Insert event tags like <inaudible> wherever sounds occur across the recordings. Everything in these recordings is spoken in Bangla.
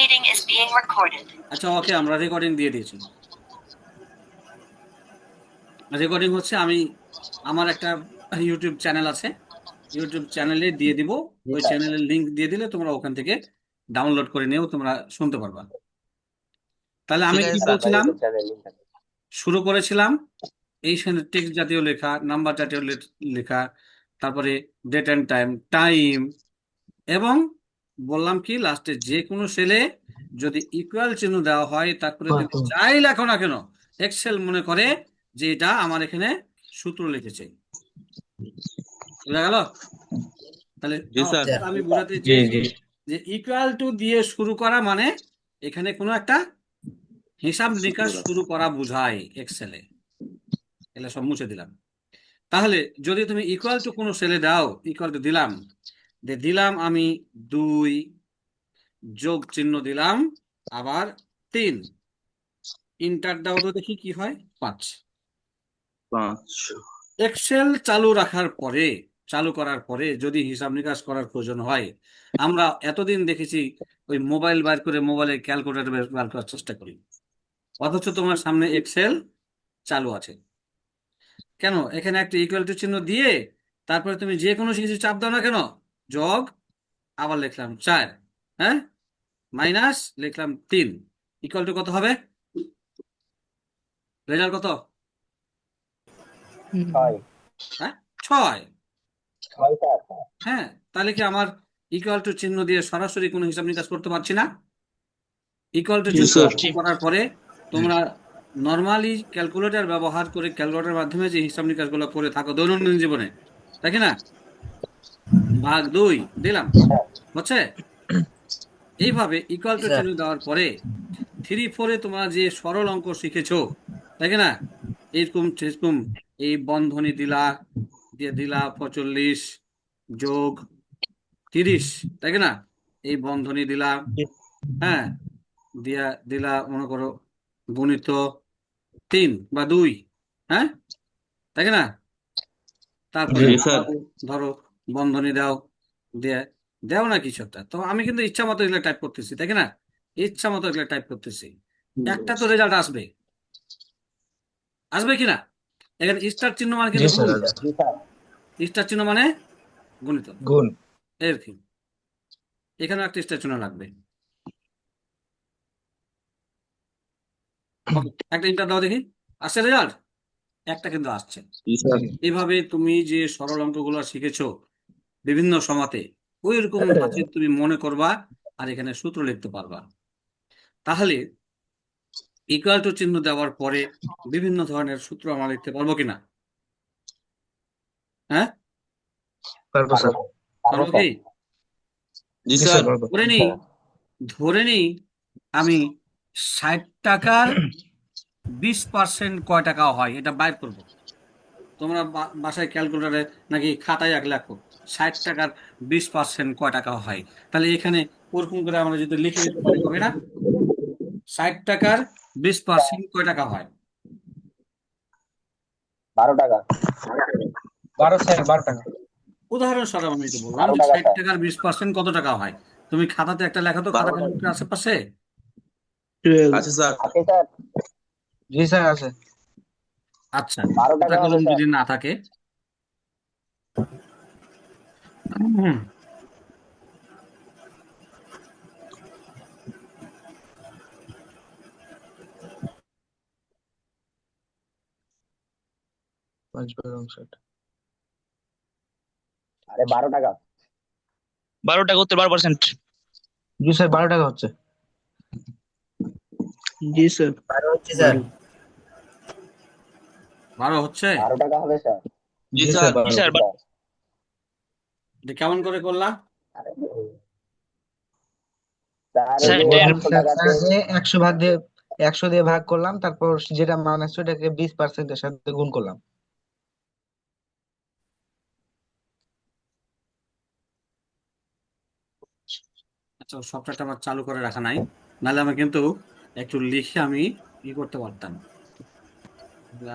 meeting is being recorded. আচ্ছা ওকে আমরা রেকর্ডিং দিয়ে দিয়েছি। রেকর্ডিং হচ্ছে আমি আমার একটা ইউটিউব চ্যানেল আছে। ইউটিউব চ্যানেলে দিয়ে দিব। ওই চ্যানেলের লিংক দিয়ে দিলে তোমরা ওখান থেকে ডাউনলোড করে নিয়েও তোমরা শুনতে পারবা। তাহলে আমি কি বলছিলাম শুরু করেছিলাম। এই টেক্সট জাতীয় লেখা নাম্বার জাতীয় লেখা তারপরে ডেট অ্যান্ড টাইম টাইম এবং বললাম কি লাস্টে যে কোনো সেলে যদি ইকুয়াল চিহ্ন দেওয়া হয় তারপরে তুমি যাই লেখো না কেন এক্সেল মনে করে যে এটা আমার এখানে সূত্র লিখেছে। বোঝা গেল? তাহলে আমি বোঝাতে যে ইকুয়াল টু দিয়ে শুরু করা মানে এখানে কোনো একটা হিসাব নিকাশ শুরু করা বোঝায় এক্সেলে এগুলো সব মুছে দিলাম। তাহলে যদি তুমি ইকুয়াল টু কোনো সেলে দাও ইকুয়াল টু দিলাম যে দিলাম আমি দুই যোগ চিহ্ন দিলাম আবার তিন। ইন্টার দাও তো দেখি কি হয়? পাঁচ। পাঁচ। এক্সেল চালু রাখার পরে চালু করার পরে যদি হিসাব নিকাশ করার প্রয়োজন হয় আমরা এতদিন দেখেছি ওই মোবাইল বার করে মোবাইলে ক্যালকুলেটর বার করার চেষ্টা করি। অথচ তোমার সামনে এক্সেল চালু আছে। কেন? এখানে একটা ইকুয়াল টু চিহ্ন দিয়ে তারপরে তুমি যে কোনো কিছু চাপ দাও না কেন? যোগ আবার লিখলাম চার হ্যাঁ? মাইনাস লিখলাম তিন। ইকুয়াল টু কত হবে? রেজাল্ট কত? ছয়। ছয়। ছয় হ্যাঁ তাহলে কি আমার ইকুয়াল টু চিহ্ন দিয়ে সরাসরি কোনো হিসাব নিকাশ করতে পারছি না? ইকুয়াল টু চিহ্ন করার পরে তোমরা নর্মালি ক্যালকুলেটর ব্যবহার করে ক্যালকুলেটরের মাধ্যমে যে হিসাব নিকাশগুলো করে থাকো দৈনন্দিন জীবনে তাই কি না? ভাগ দুই দিলাম। হচ্ছে? এইভাবে ইকুয়াল টু চিহ্ন দেওয়ার পরে থ্রি ফোরে তোমরা যে সরল অঙ্ক শিখেছো তাই না? এইরকম সেরকম এই বন্ধনী দিলা দিয়ে দিলা পঁয়তাল্লিশ যোগ তিরিশ তাই না? এই বন্ধনী দিলা হ্যাঁ দিয়া দিলা মনে করো গণিত তিন বা দুই হ্যাঁ? তাই না? তারপরে ধরো বন্ধনী দাও দিয়ে দাও না কিছু একটা। তো আমি কিন্তু ইচ্ছা মতো এগুলো টাইপ করতেছি তাই না? ইচ্ছা মতো এগুলো টাইপ করতেছি। একটা তো রেজাল্ট আসবে। আসবে কিনা এখানে স্টার চিহ্ন মানে কিন্তু স্টার চিহ্ন মানে গণিত। গুণ। এর কি এখানে একটা স্টার চিহ্ন লাগবে। একটা ইন্টার দাও দেখি। আসছে রেজাল্ট একটা কিন্তু আসছে। এভাবে তুমি যে সরল অঙ্কগুলো শিখেছো বিভিন্ন সমাতে ওই রকম তুমি মনে করবা আর এখানে সূত্র লিখতে পারবা। তাহলে ইকুয়াল টু চিহ্ন দেওয়ার পরে বিভিন্ন ধরনের সূত্র আমরা লিখতে পারব কিনা হ্যাঁ? পারব স্যার। পারব কি? জি জি স্যার। স্যার ধরে নিই ধরে নিই আমি ষাট টাকার বিশ পার্সেন্ট কয় টাকা হয়? এটা বাইর করব। তোমরা বা- বাসায় ক্যালকুলেটারে নাকি খাতায় এক লেখো। ষাট টাকার বিশ পার্সেন্ট কয় টাকা হয়? তাহলে এখানে ওরকম করে আমরা যদি লিখে দিতে পারি হবে না ষাট টাকার বিশ পার্সেন্ট কয় টাকা হয়? বারো টাকা। বারো স্যার বারো টাকা। উদাহরণস্বরূপ আমি তো বললাম যে ষাট। টাকার বিশ পার্সেন্ট কত টাকা হয়? তুমি খাতাতে একটা লেখা তো খাতা কম্পিউটার আশেপাশে? আছে স্যার। আছে স্যার। জি স্যার আছে। আচ্ছা। বারো টাকা কলম যদি না থাকে বারো আরে বারো টাকা। বারো টাকা উত্তর বারো পার্সেন্ট জি স্যার বারো টাকা হচ্ছে। জি স্যার। বারো হচ্ছে স্যার। বারো হচ্ছে? বারো টাকা হবে স্যার। জি স্যার স্যার এটা কেমন করে করলা? একশো ভাগ দিয়ে একশো দিয়ে ভাগ করলাম তারপর যেটা মান আসছে ওটাকে বিশ পার্সেন্টের সাথে গুণ করলাম। আচ্ছা সফটওয়্যারটা আমার চালু করে রাখা নাই। নাহলে আমি কিন্তু একটু লিখে আমি ই করতে পারতাম।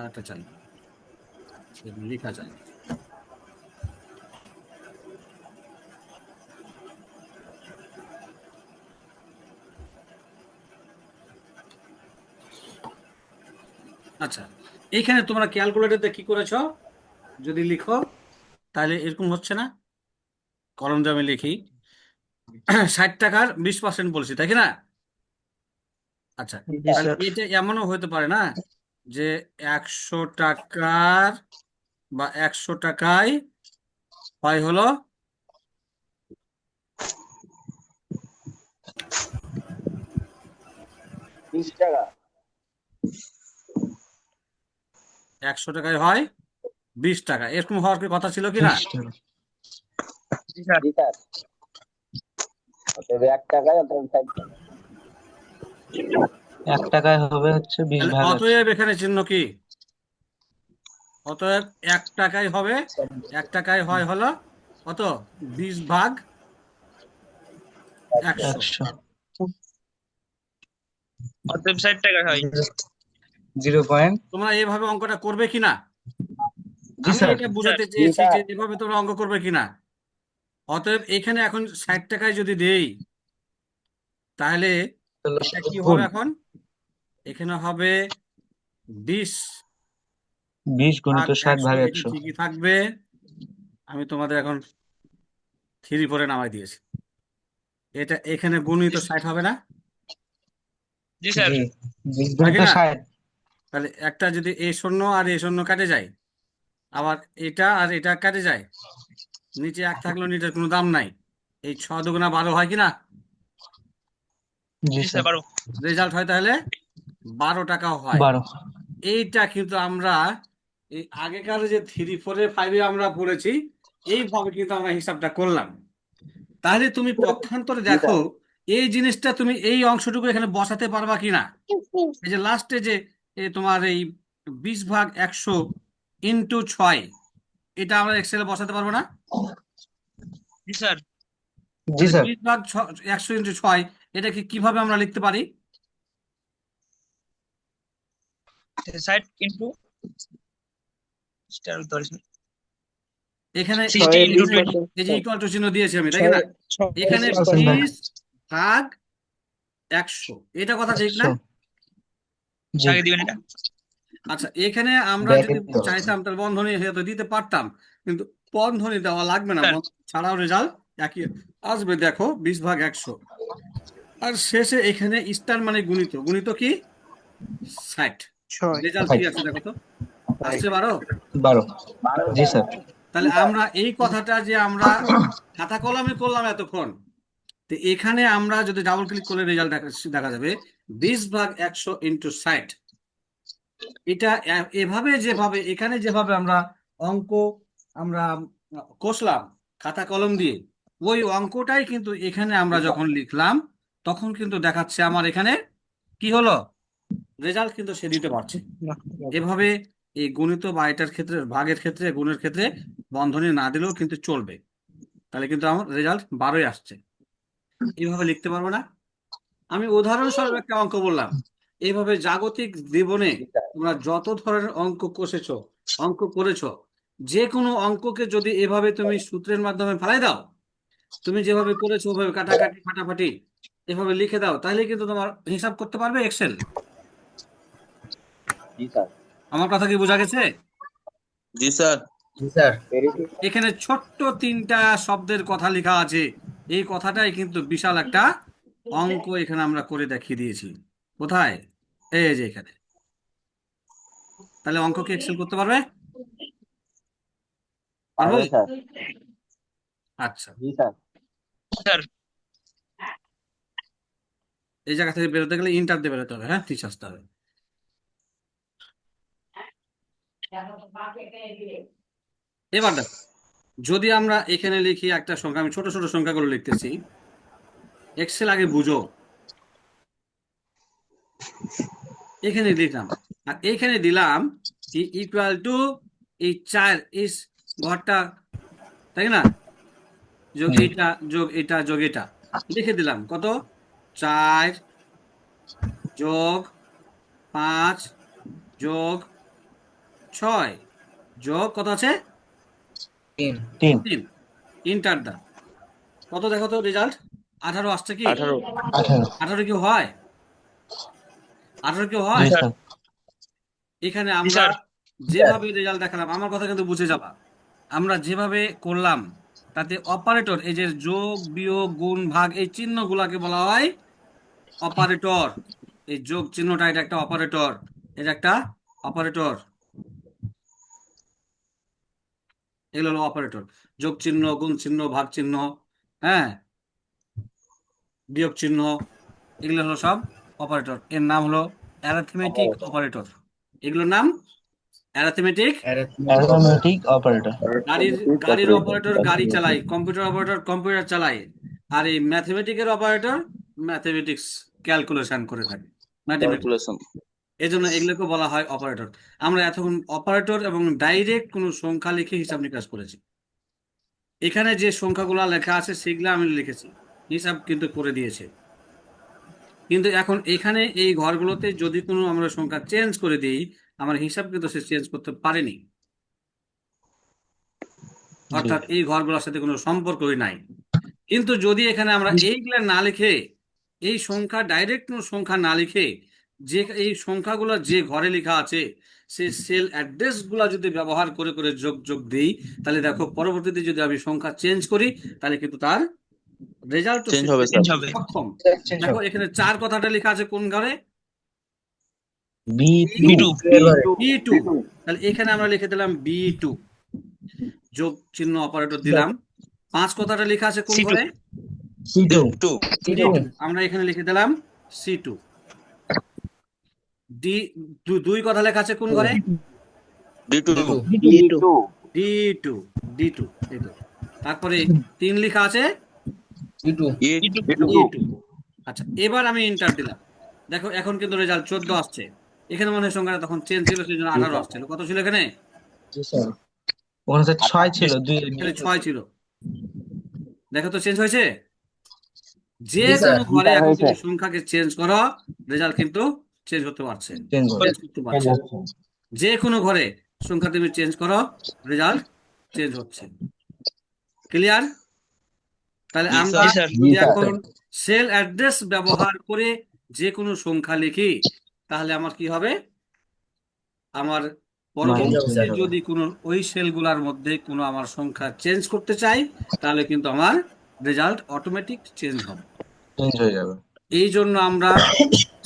একটা চাই। লেখা যায়। আচ্ছা এইখানে তোমরা ক্যালকুলেটরতে কি করেছ? যদি লিখো তাহলে এরকম হচ্ছে না? কলম আমি লিখি। <clears throat> ষাট টাকার বিশ পার্সেন্ট বলছি তাই না? আচ্ছা তাহলে এটা এমনও হতে পারে না যে একশো টাকার বা একশো টাকায় হয় হলো বিশ টাকা। একশো টাকায় হয় বিশ টাকা। এরকম হওয়ার কি কথা ছিল কি না এক টাকায় এক হবে হচ্ছে বিশ ভাগ অতএব এখানে চিহ্ন কি? অতএব এক টাকায় হবে এক টাকায় হয় হলো কত? বিশ ভাগ একশো। অতএব ষাট টাকা হয়। Zero point. তোমরা এভাবে অঙ্কটা করবে কিনা? জি আমি স্যার এটা বুঝাতে চেয়েছি যে এভাবে তোমরা অঙ্ক করবে কিনা। অতএব এখানে এখন ষাট টাকায় যদি দেই তাহলে কি হবে এখন? এখানে হবে বিশ বিশ গুণিত ষাট ভাগ একশো। ঠিকই থাকবে। আমি তোমাদের এখন থ্রি ফোরে নামাই দিয়েছি। এটা এখানে গুণিত ষাট হবে না? জি স্যার। বিশ গুণিত ষাট। তাহলে একটা যদি এ শূন্য আর এ শূন্য কাটে যায় আবার এটা আর এটা কাটে যায় নিচে এক থাকলেও নিচের কোনো দাম নাই। এই ছ দুগুণা বারো হয় কি না? জি জি স্যার। স্যার বারো রেজাল্ট হয় তাহলে বারো টাকাও হয়। এইটা কিন্তু আমরা এই আগেকার যে থ্রি ফোরে ফাইভে আমরা পড়েছি এইভাবে কিন্তু আমরা হিসাবটা করলাম। তাহলে তুমি পক্ষান্তরে দেখো এই জিনিসটা তুমি এই অংশটুকু এখানে বসাতে পারবা কিনা এই যে লাস্টে যে এ তোমার এই বিশ ভাগ একশো ইন্টু ছয় এটা আমরা এক্সেলে বসাতে পারব না? জি স্যার। জি স্যার। বিশ ভাগ একশো ইন্টু ছয় এটা কি কীভাবে আমরা লিখতে পারি? ষাট ইন্টু এখানে. এই যে ইকুয়াল টু চিহ্ন দিয়েছি আমি তাই না? এখানে বিশ ভাগ একশো এটা কথা ঠিক না? আগে দিবেন এটা। আচ্ছা এখানে আমরা যদি চাইতাম তাহলে বন্ধনী হয়তো দিতে পারতাম কিন্তু বন্ধনী দেওয়া লাগবে না হ্যাঁ। ছাড়াও রেজাল্ট একই। আসবে দেখো বিশ ভাগ একশো। আর শেষে এখানে স্টার মানে গুণিত। গুণিত কি? ষাট। রেজাল্ট কি আছে দেখো তো? আসছে বারো? বারো। জি স্যার। তাহলে আমরা এই কথাটা যে আমরা খাতা কলমে করলাম এতক্ষণ তো এখানে আমরা যদি ডাবল ক্লিক করলে রেজাল্ট দেখা দেখা যাবে। বিশ ভাগ একশো ইন্টু ষাট। এটা এভাবে যেভাবে, এখানে যেভাবে আমরা অঙ্ক, আমরা কষলাম খাতা কলম দিয়ে, ওই অঙ্কটাই কিন্তু এখানে আমরা যখন লিখলাম, তখন কিন্তু দেখাচ্ছে আমার এখানে কি হলো? রেজাল্ট কিন্তু সে দিতে পারছে। এভাবে এই গণিত বা এটার ক্ষেত্রে, ভাগের ক্ষেত্রে, গুণের ক্ষেত্রে বন্ধনী না দিলেও কিন্তু চলবে। তাহলে কিন্তু আমার রেজাল্ট বারোই আসছে। এইভাবে লিখতে পারব না? আমি উদাহরণ উদাহরণস্বরূপ একটা অঙ্ক বললাম। এইভাবে জাগতিক জীবনে তোমরা যত ধরনের অঙ্ক কষেছো অঙ্ক করেছ যে কোনো অঙ্ককে যদি এভাবে তুমি সূত্রের মাধ্যমে ফেলাই দাও তুমি যেভাবে করেছ ওভাবে কাটাকাটি ফাটাফাটি এভাবে লিখে দাও তাহলে কিন্তু তোমার হিসাব করতে পারবে এক্সেল জি স্যার। আমার কথা কি বোঝা গেছে? জি স্যার। জি স্যার। পেরেছি এখানে ছোট্ট তিনটা শব্দের কথা লেখা আছে। এই কথাটাই কিন্তু বিশাল একটা অঙ্ক এখানে আমরা করে দেখিয়ে দিয়েছি। কোথায়? এই যে এখানে। তাহলে অঙ্ক কি এক্সেল করতে পারবে? পারব আচ্ছা। জি স্যার। স্যার। এই জায়গা থেকে বেরোতে গেলে ইন্টার দিয়ে বেরোতে হবে হ্যাঁ? ঠিক আসতে হবে। এবার দেখো যদি আমরা এখানে লিখি একটা সংখ্যা আমি ছোট ছোট সংখ্যাগুলো লিখতেছি এক্সেল আগে বুঝো। এখানে দিলাম। আর এখানে দিলাম ইকুয়াল টু এই চার ইস ঘরটা তাই না? যোগ এটা যোগ এটা যোগ এটা। লিখে দিলাম কত? চার যোগ পাঁচ যোগ ছয়। যোগ কত আছে? তিন। তিন। তিন। ইন্টার দা কত দেখো তো রেজাল্ট আঠারো আসছে কি? আঠারো। আঠারো। কি হয়? আঠারো কি হয়? এখানে আমরা যেভাবে রেজাল্ট দেখালাম আমার কথা কিন্তু বুঝে যাবা। আমরা যেভাবে করলাম তাতে অপারেটর এই যে যোগ বিয়োগ গুণ ভাগ এই চিহ্নগুলাকে বলা হয় অপারেটর এই যোগ চিহ্নটা এটা একটা অপারেটর এটা একটা অপারেটর এগুলো হলো অপারেটর যোগ চিহ্ন গুণ চিহ্ন ভাগ চিহ্ন হ্যাঁ? বিয়োগ চিহ্ন এগুলো হলো সব অপারেটর এর নাম হলো অ্যারাথমেটিক অপারেটর এগুলোর নাম অ্যারাথমেটিক অ্যারোমেটিক অপারেটর গাড়ির গাড়ির অপারেটর গাড়ি চালায় কম্পিউটার অপারেটর কম্পিউটার চালায়। আর এই ম্যাথমেটিকের অপারেটর ম্যাথমেটিক্স ক্যালকুলেশন করে থাকে। ক্যালকুলেশন এই জন্য এগুলোকে বলা হয় অপারেটর আমরা এতক্ষণ অপারেটর এবং ডাইরেক্ট কোনো সংখ্যা লিখে হিসাব নিকাশ করেছি। এখানে যে সংখ্যাগুলো লেখা আছে সেগুলো আমি লিখেছি। হিসাব কিন্তু করে দিয়েছে। কিন্তু এখন এখানে এই ঘরগুলোতে যদি কোনো আমরা সংখ্যা চেঞ্জ করে দিই, আমার হিসাব কিন্তু সে চেঞ্জ করতে পারেনি। অর্থাৎ এই ঘরগুলোর সাথে কোনো সম্পর্কই নাই। কিন্তু যদি এখানে আমরা এইগুলা না লিখে, এই সংখ্যা ডাইরেক্ট কোনো সংখ্যা না লিখে, যে এই সংখ্যাগুলো যে ঘরে লেখা আছে সেই সেল অ্যাড্রেসগুলা যদি ব্যবহার করে করে যোগ যোগ দিই, তাহলে দেখো পরবর্তীতে যদি আমি সংখ্যা চেঞ্জ করি, তাহলে কিন্তু তার রেজাল্ট চেঞ্জ হবে চেঞ্জ হবে। সক্ষম দেখো এখানে চার কথাটা লেখা আছে কোন ঘরে? B B two B two তাহলে এখানে আমরা লিখে দিলাম বি টু যোগ চিহ্ন অপারেটর দিলাম। পাঁচ কথাটা লেখা আছে কোন ঘরে? সি টু টু D2 আমরা এখানে লিখে দিলাম সি টু ডি দুই কথা লেখা আছে কোন ঘরে? D two D two D two তারপরে তিন লেখা আছে আচ্ছা এবার আমি ইন্টার দিলাম। দেখো এখন কিন্তু রেজাল্ট চোদ্দ আসছে। এখানে মনে হয় সংখ্যাটা তখন চেঞ্জ ছিল সেই জন্য আঠারো আসছিল। কত ছিল এখানে? ছয় ছিল ছয় ছিল। দেখো তো চেঞ্জ হয়েছে? যে কোনো ঘরে এখন তুমি সংখ্যাকে চেঞ্জ করো রেজাল্ট কিন্তু চেঞ্জ হতে পারছে। চেঞ্জ চেঞ্জ করতে পারছে। যে কোনো ঘরে সংখ্যা তুমি চেঞ্জ করো রেজাল্ট চেঞ্জ হচ্ছে। ক্লিয়ার তাহলে আমরা এখন সেল অ্যাড্রেস ব্যবহার করে যে কোনো সংখ্যা লিখি তাহলে আমার কি হবে? আমার পরবর্তীতে যদি কোনো ওই সেলগুলোর মধ্যে কোনো আমার সংখ্যা চেঞ্জ করতে চাই তাহলে কিন্তু আমার রেজাল্ট অটোমেটিক চেঞ্জ হবে। চেঞ্জ হয়ে যাবে। এই জন্য আমরা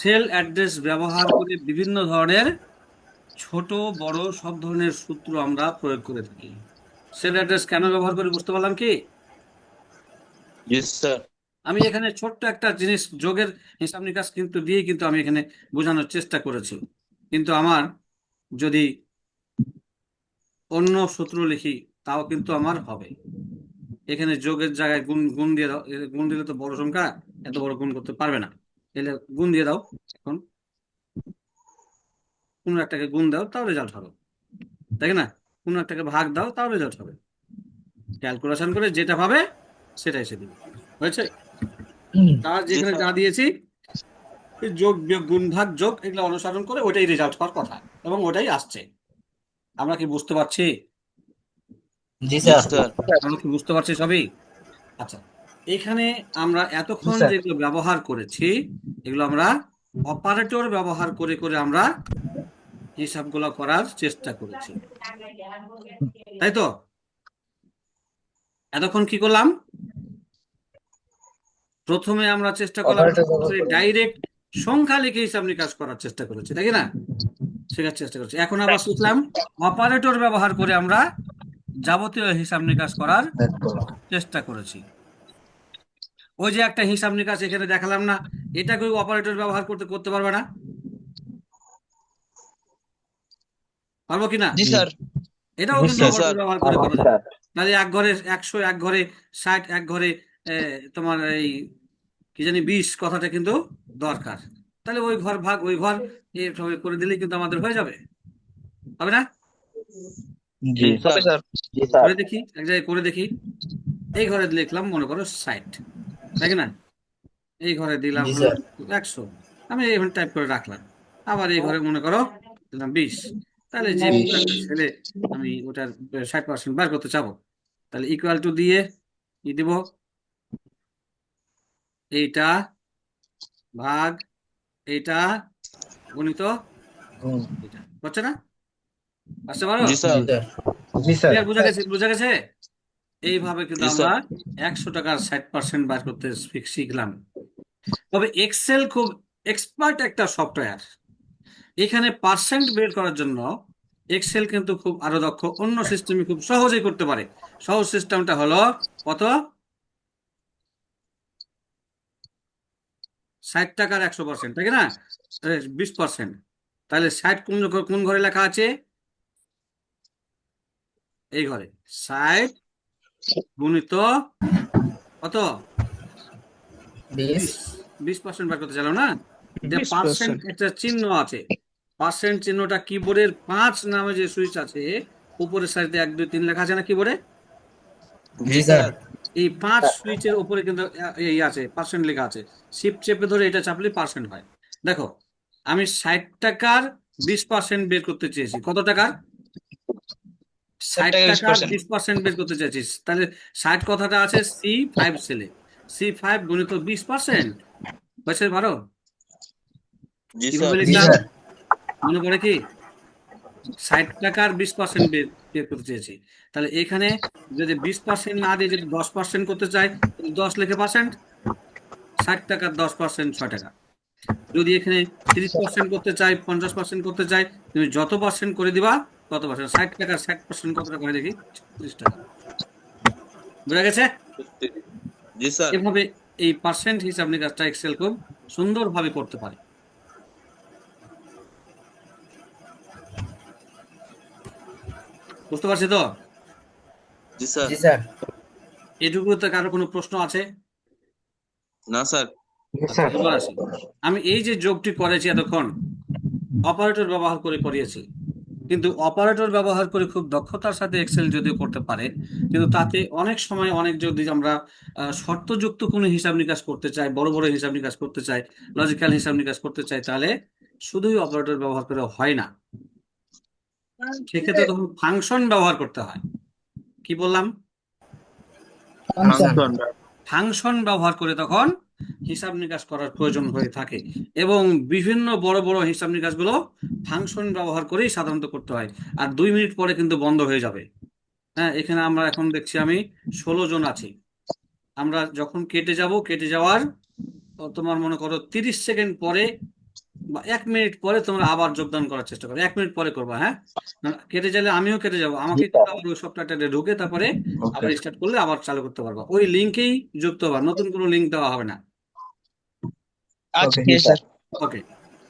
সেল অ্যাড্রেস ব্যবহার করে বিভিন্ন ধরনের ছোট বড় সব ধরনের সূত্র আমরা প্রয়োগ করে থাকি। সেল অ্যাড্রেস কেন ব্যবহার করি বুঝতে পারলাম কি? আমি এখানে ছোট্ট একটা জিনিস, যোগের হিসাব নিকাশ কিন্তু দিয়ে কিন্তু আমি এখানে বোঝানোর চেষ্টা করেছি। কিন্তু আমার যদি অন্য সূত্র লিখি, তাও কিন্তু আমার হবে। এখানে যোগের জায়গায় গুণ গুণ দিয়ে দাও। গুণ দিলে তো বড় সংখ্যা, এত বড় গুণ করতে পারবে না। এলে গুণ দিয়ে দাও এখন। কোনো একটাকে গুণ দাও, তাও রেজাল্ট হবে। তাই না? কোনো একটাকে ভাগ দাও, তাও রেজাল্ট হবে। ক্যালকুলেশন করে যেটা পাবে সেটা এসে দিবে হয়েছে তার যেখানে যা দিয়েছি যোগ বিয়োগ গুণ ভাগ যোগ এগুলো অনুসরণ করে ওটাই রেজাল্ট হওয়ার কথা এবং ওটাই আসছে। আমরা কি বুঝতে পারছি? জি জি স্যার। আমরা কি বুঝতে পারছি সবই? আচ্ছা এখানে আমরা এতক্ষণ যেগুলো ব্যবহার করেছি এগুলো আমরা অপারেটর ব্যবহার করে করে আমরা হিসাবগুলো করার চেষ্টা করেছি। তাই তো? এতক্ষণ কি করলাম? প্রথমে আমরা চেষ্টা করলাম। ডাইরেক্ট সংখ্যা লিখে হিসাব নিকাশ করার চেষ্টা করেছি তাই না? শেখার চেষ্টা করছি। এখন আবার শিখলাম অপারেটর ব্যবহার করে আমরা যাবতীয় হিসাব নিকাশ করার চেষ্টা করেছি। ওই যে একটা হিসাব নিকাশ এখানে দেখালাম না এটা কেউ অপারেটর ব্যবহার করতে করতে পারবে না? পারব কিনা জি স্যার। এটাও কিন্তু অপারেটর ব্যবহার করে করা যায়। তাহলে এক ঘরে একশো এক ঘরে ষাট এক ঘরে তোমার এই কি জানি বিষ কথাটা কিন্তু দরকার। তাহলে ওই ঘর ভাগ ওই ঘর এভাবে করে দিলেই কিন্তু আমাদের হয়ে যাবে। হবে না? জি স্যার। করে দেখি এক জায়গায় করে দেখি। এই ঘরে লিখলাম মনে করো ষাট। তাই কি না? এই ঘরে দিলাম একশো। আমি এইভাবে টাইপ করে রাখলাম। আবার এই ঘরে মনে করো দিলাম বিশ। তাহলে যে ছেলে আমি ওটার ষাট পার্সেন্ট বার করতে চাবো তাহলে ইকুয়াল টু দিয়ে কি দিব? এইটা ভাগ এইটা গণিত এটা। হচ্ছে না? আসতে পারো? জি স্যার। জি স্যার। ক্লিয়ার বোঝা গেছে? বোঝা গেছে? এইভাবে কিন্তু আমরা একশো টাকার ষাট পার্সেন্ট বার করতে শিখলাম। তবে এক্সেল খুব এক্সপার্ট একটা সফটওয়্যার এখানে পার্সেন্ট বের করার জন্য এক্সেল কিন্তু খুব আরও দক্ষ। অন্য সিস্টেমে খুব সহজেই করতে পারে। সহজ সিস্টেমটা হলো কত? ষাট টাকার একশো পার্সেন্ট তাই না? বিশ পার্সেন্ট তাহলে ষাট কোন কোন ঘরে লেখা আছে? এই ঘরে। ষাট গুণিত কত? বিশ। পার্সেন্ট বার করতে চাইলো না? যে 20% পার্সেন্ট একটা চিহ্ন আছে। পার্সেন্ট চিহ্নটা কিবোর্ডের পাঁচ নামে যে সুইচ আছে উপরের সারিতে এক দুই তিন লেখা আছে না কিবোর্ডে জি স্যার এই পাঁচ সুইচের উপরে কিন্তু এই আছে পার্সেন্ট লেখা আছে। শিফট চেপে ধরে এটা চাপলে পার্সেন্ট হয়। দেখো আমি ষাট টাকার বিশ পার্সেন্ট বের করতে চেয়েছি। কত টাকার? ষাট টাকার বিশ পার্সেন্ট বের করতে চাইছি তাহলে ষাট কথাটা আছে সি ফাইভ সেলে সি ফাইভ গুণিত বিশ পার্সেন্ট পারো লিখলাম স্যার। মনে পড়ে কি? ষাট টাকার বিশ পার্সেন্ট বের করতে চেয়েছি তাহলে এখানে যদি বিশ পার্সেন্ট না দিয়ে যদি দশ পার্সেন্ট করতে চাই দশ লেখে পার্সেন্ট ষাট টাকার দশ পার্সেন্ট ছয় টাকা। যদি এখানে তিরিশ পার্সেন্ট করতে চাই পঞ্চাশ পার্সেন্ট করতে চাই তুমি যত পার্সেন্ট করে দিবা তত পার্সেন্ট ষাট টাকার ষাট পার্সেন্ট কত টাকা দেখি? তিরিশ টাকা। বোঝা গেছে? এভাবে এই পার্সেন্ট হিসাব নিকাশটা এক্সেল খুব সুন্দরভাবে করতে পারে। বুঝতে পারছি তো? জি স্যার। জি স্যার। এটুকুতে কারও কোনো প্রশ্ন আছে? না স্যার। জি স্যার। এবার আসি। আমি এই যে যোগটি করেছি এতক্ষণ অপারেটর ব্যবহার করে করিয়েছি। কিন্তু অপারেটর ব্যবহার করে খুব দক্ষতার সাথে এক্সেল যদিও করতে পারে কিন্তু তাতে অনেক সময় অনেক যদি আমরা আহ, শর্তযুক্ত কোনো হিসাব নিকাশ করতে চাই বড় বড় হিসাব নিকাশ করতে চাই লজিক্যাল হিসাব নিকাশ করতে চাই তাহলে শুধুই অপারেটর ব্যবহার করে হয় না। সেক্ষেত্রে তখন ফাংশন ব্যবহার করতে হয়। কি বললাম? ফাংশন ব্যবহার করে তখন হিসাব নিকাশ করার প্রয়োজন হয়ে থাকে এবং বিভিন্ন বড় বড় হিসাব নিকাশগুলো ফাংশন ব্যবহার করেই সাধারণত করতে হয়। আর দুই মিনিট পরে কিন্তু বন্ধ হয়ে যাবে। হ্যাঁ এখানে আমরা এখন দেখছি আমি ষোলো জন আছি। আমরা যখন কেটে যাব কেটে যাওয়ার তোমার মনে করো তিরিশ সেকেন্ড পরে এক মিনিট পরে তোমরা আবার যোগদান করার চেষ্টা করো। এক মিনিট পরে করবা হ্যাঁ? কেটে গেলে আমিও কেটে যাব। আমাকে আবার ওই সফটওয়্যারটা ঢুকে তারপরে আবার স্টার্ট করলে আবার চালু করতে পারবা। ওই লিঙ্কেই যুক্ত হবা নতুন কোনো লিঙ্ক দেওয়া হবে না। আচ্ছা ওকে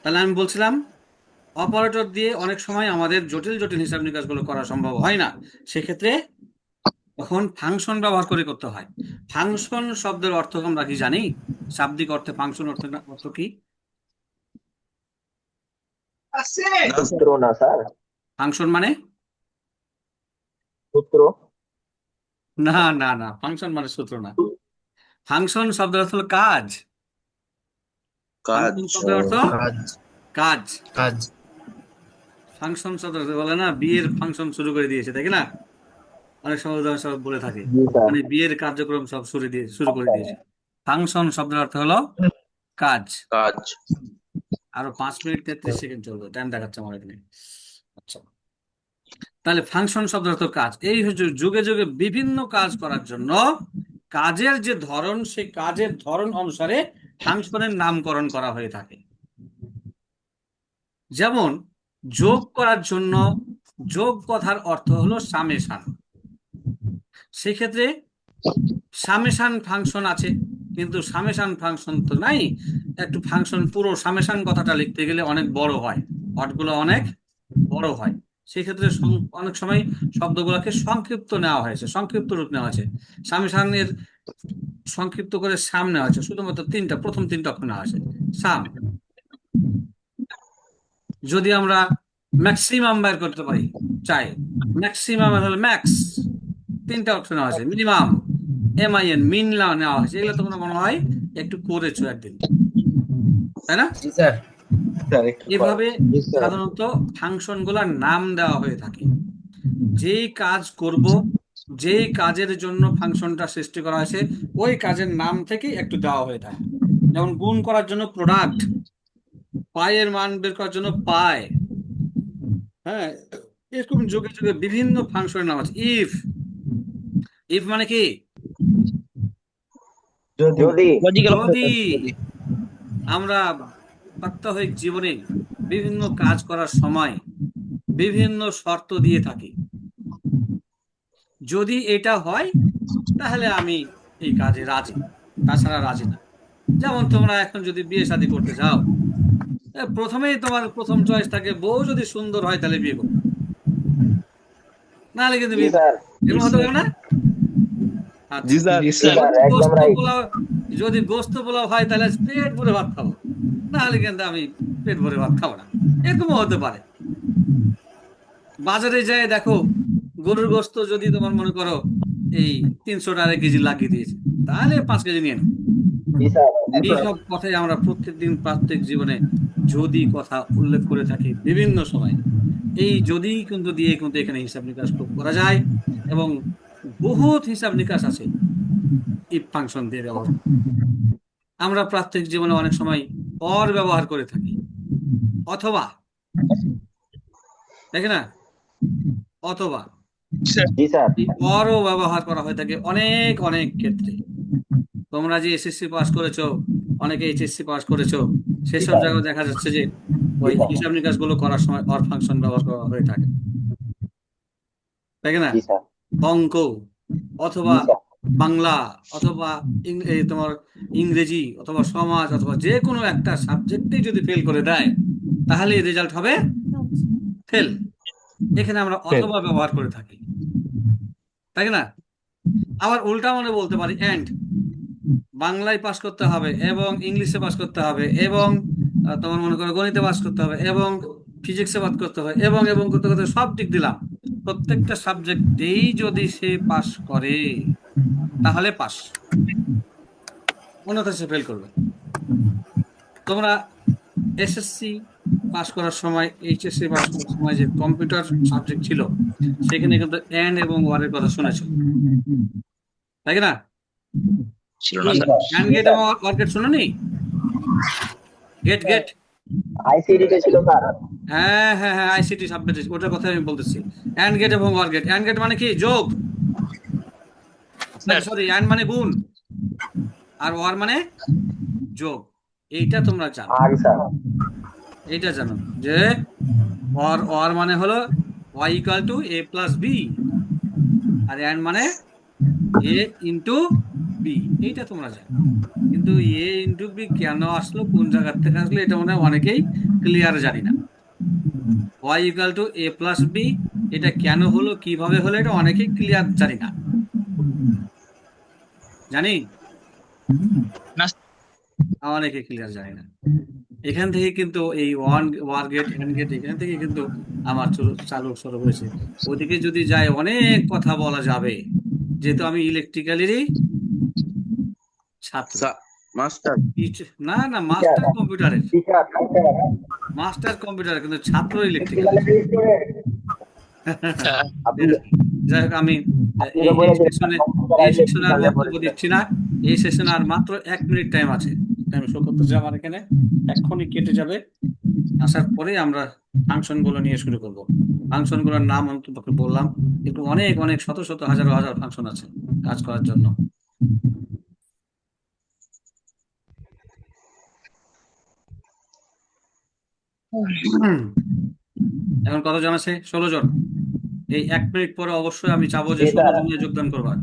তাহলে আমি বলছিলাম অপারেটর দিয়ে অনেক সময় আমাদের জটিল জটিল হিসাব নিকাশগুলো করা সম্ভব হয় না। সেক্ষেত্রে তখন ফাংশন ব্যবহার করে করতে হয়। ফাংশন শব্দের অর্থ আমরা কি জানি? শাব্দিক অর্থে ফাংশন অর্থ অর্থ কি? সূত্র না স্যার? ফাংশন মানে? সূত্র না না না ফাংশন মানে সূত্র না। ফাংশন শব্দের অর্থ হলো কাজ। কাজ। শব্দের অর্থ? কাজ। কাজ। ফাংশন শব্দ বলে না বিয়ের ফাংশন শুরু করে দিয়েছে তাই না? অনেক সময় উদাহরণ সব বলে থাকে। মানে বিয়ের কার্যক্রম সব শুরু দিয়ে শুরু করে দিয়েছে। ফাংশন শব্দের অর্থ হলো কাজ। কাজ। আরও পাঁচ মিনিট তেত্রিশ সেকেন্ড চলবে টাইম দেখাচ্ছে আমার এখানে। আচ্ছা। তাহলে ফাংশন শব্দ অর্থ কাজ। এই হচ্ছে যুগে যুগে বিভিন্ন কাজ করার জন্য কাজের যে ধরন সেই কাজের ধরন অনুসারে ফাংশনের নামকরণ করা হয়ে থাকে। যেমন যোগ করার জন্য যোগ কথার অর্থ হলো সামেশান। সেক্ষেত্রে সামেশান ফাংশন আছে। কিন্তু সামেশান ফাংশন তো নাই। একটু ফাংশন পুরো সামেশান কথাটা লিখতে গেলে অনেক বড় হয়। অর্ডগুলো অনেক বড় হয়। সেক্ষেত্রে অনেক সময় শব্দগুলোকে সংক্ষিপ্ত নেওয়া হয়েছে, সংক্ষিপ্ত রূপ নেওয়া হয়েছে। সামেশানের সংক্ষিপ্ত করে সাম নেওয়া হয়েছে, শুধুমাত্র তিনটা, প্রথম তিনটা অক্ষর নেওয়া হয়েছে। সাম। যদি আমরা ম্যাক্সিমাম বের করতে পারি, চাই। ম্যাক্সিমাম হলো ম্যাক্স তিনটা অপশন নেওয়া হয়েছে minimum M I N min নেওয়া হয়েছে এগুলো তোমরা মনে হয় একটু করেছ একদিন। তাই না? এভাবে সাধারণত ফাংশনগুলার নাম দেওয়া হয়ে থাকে। যেই কাজ করব যেই কাজের জন্য ফাংশনটা সৃষ্টি করা হয়েছে ওই কাজের নাম থেকে একটু দেওয়া হয়ে থাকে। যেমন গুণ করার জন্য প্রোডাক্ট পায়ের মান বের করার জন্য পায়। হ্যাঁ এরকম যুগে যুগে বিভিন্ন ফাংশনের নাম আছে। ইফ ইফ মানে কি? যদি আমরা প্রাত্যহিক জীবনে বিভিন্ন কাজ করার সময় বিভিন্ন শর্ত দিয়ে থাকি। যদি এটা হয় তাহলে আমি এই কাজে রাজি। তাছাড়া রাজি না। যেমন তোমরা এখন যদি বিয়ে শাদী করতে যাও প্রথমেই তোমার প্রথম চয়েস থাকে বউ যদি সুন্দর হয় তাহলে বিয়ে করো নাহলে কিন্তু বিয়ে এরকম হতে পারে না। জি স্যার. পোলাও যদি গোস্ত পোলাও হয় তাহলে পেট ভরে ভাত খাব। নাহলে কিন্তু আমি পেট ভরে ভাত খাব না। এরকমও হতে পারে। বাজারে যায় দেখো গরুর গোস্ত যদি তোমার মনে করো এই তিনশো টাকা কেজি লাগিয়ে দিয়েছে তাহলে পাঁচ কেজি নিয়ে নাও। এইসব কথাই আমরা প্রত্যেকদিন প্রত্যেক জীবনে যদি কথা উল্লেখ করে থাকি বিভিন্ন সময়। এই যদি কিন্তু দিয়ে কিন্তু এখানে হিসাব নিকাশ করা যায় এবং বহুত হিসাব নিকাশ আছে ইফ ফাংশন দিয়ে ব্যবহার। আমরা প্রাত্যহিক জীবনে অনেক সময় অর ব্যবহার করে থাকি। অথবা দেখে না? অথবা অরও ব্যবহার করা হয়ে থাকে অনেক অনেক ক্ষেত্রে। তোমরা যে এসএসসি পাস করেছ অনেকে এইচএসসি পাস করেছ সেসব জায়গায় দেখা যাচ্ছে যে ওই হিসাব নিকাশগুলো করার সময় অর ফাংশন ব্যবহার করা হয়ে থাকে। তাই না? অঙ্ক অথবা বাংলা অথবা তোমার ইংরেজি অথবা সমাজ অথবা যে কোনো একটা সাবজেক্টে যদি ফেল করে দেয় তাহলে রেজাল্ট হবে ফেল এখানে আমরা অথবা ব্যবহার করে থাকি। তাই না? আবার উল্টা মনে বলতে পারি অ্যান্ড বাংলায় পাস করতে হবে এবং ইংলিশে পাস করতে হবে এবং তোমার মনে করো গণিতে পাস করতে হবে এবং ফিজিক্সে পাস করতে হবে এবং এবং করতে করতে সব দিক দিলাম। প্রত্যেকটা সাবজেক্টেই যদি সে পাস করে তাহলে পাস অন্যথায় সে ফেল করবে। তোমরা এসএসসি পাস করার সময় এইচএসসি পাস করার সময় যে কম্পিউটার সাবজেক্ট ছিল সেখানে কিন্তু এন এবং ওয়ারের কথা শুনেছো। তাই না? ছিল না গেট এবং ওয়ার গেট শুনোনি? গেট গেট আইসিডি ছিল স্যার হ্যাঁ হ্যাঁ হ্যাঁ আইসিটি সাবজেক্ট ওটার কথা আমি বলতেছি। এন্ড গেট এবং ওয়ার গেট এন্ড গেট মানে কি? যোগ। সরি এন্ড মানে গুণ। আর ওয়ার মানে যোগ। এইটা তোমরা জানো। এইটা জানো যে অর অর মানে হলো y equal to A plus B R and মানে এ ইন্টু বি এইটা তোমরা জানো। কিন্তু এ ইন্টু বি কেন আসলো কোন জায়গার থেকে আসলো এটা মনে হয় অনেকেই ক্লিয়ার জানি না। Y equal to A plus B এটা কেন হলো কীভাবে হলো এটা অনেকেই ক্লিয়ার জানি না। জানি। অনেকে ক্লিয়ার জানি না। এখান থেকে কিন্তু এই one or gate and gate এখান থেকে কিন্তু আমার চলো- শুরু হয়েছে। ওদিকে যদি যায় অনেক কথা বলা যাবে। যেহেতু আমি ইলেকট্রিক্যালেরই ছাত্র। মাস্টার না না মাস্টার কম্পিউটারের মাস্টার কম্পিউটার কিন্তু ছাত্র ইলেকট্রিক্যাল যাই হোক, আমি এই সেশনে আর বক্তব্য দিচ্ছি না। এই সেশনে আর মাত্র এক মিনিট টাইম আছে। আমি শো করতেছি আমার এখানে। এক্ষুনি কেটে যাবে। আসার পরে আমরা ফাংশনগুলো নিয়ে শুরু করব। ফাংশনগুলোর নাম আমি তোমাকে বললাম। একটু অনেক অনেক, শত শত, হাজার হাজার ফাংশন আছে কাজ করার জন্য। <clears throat> এখন কতজন আছে ষোলো জন এই এক মিনিট পরে অবশ্যই আমি চাবো যে ষোলো। জনে যোগদান করবার